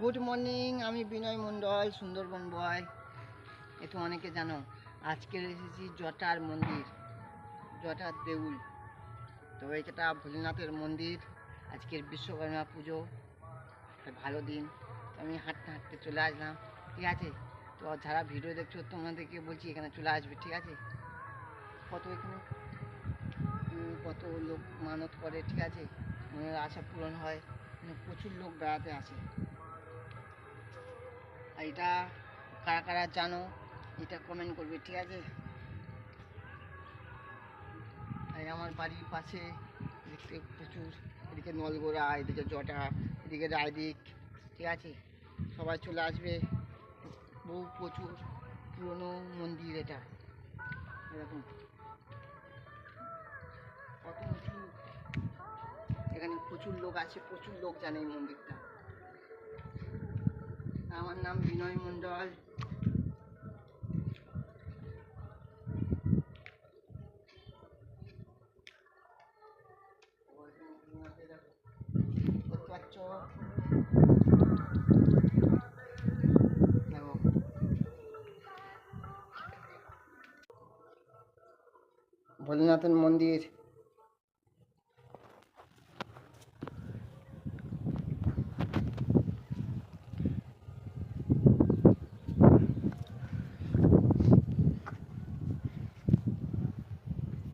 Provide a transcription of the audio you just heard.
Good morning আমি বিনয় মণ্ডল, সুন্দরবন বয়। এ তো অনেকে জানো, আজকে এসেছি জটার মন্দির, জটার দেউল। তো এটা ভোলেনাথের মন্দির, আজকের বিশ্বকর্মা পুজো, একটা ভালো দিন। আমি হাঁটতে হাঁটতে চলে আসলাম, ঠিক আছে? তো যারা ভিডিও দেখছ, তোমাদেরকে বলছি এখানে চলে আসবে, ঠিক আছে? কত এখানে? কত লোক মানত করে, ঠিক আছে? মনের আশা পূরণ হয়। এখানে প্রচুর লোক বেড়াতে আসে। এটা কারা কারা জানো, এটা কমেন্ট করবে, ঠিক আছে? আর আমার বাড়ির পাশে দেখতে প্রচুর, এদিকে নলগোড়া, এদিকে জটা, এদিকে রায়দিক, ঠিক আছে? সবাই চলে আসবে। বহু প্রচুর পুরনো মন্দির এটা। এরকম। কত উঁচু এখানে প্রচুর লোক আছে, প্রচুর লোক জানে এই মন্দিরটা। নাম বিনয় মণ্ডল দেখতে পাচ্ছ দেখো ভোলেনাথের মন্দির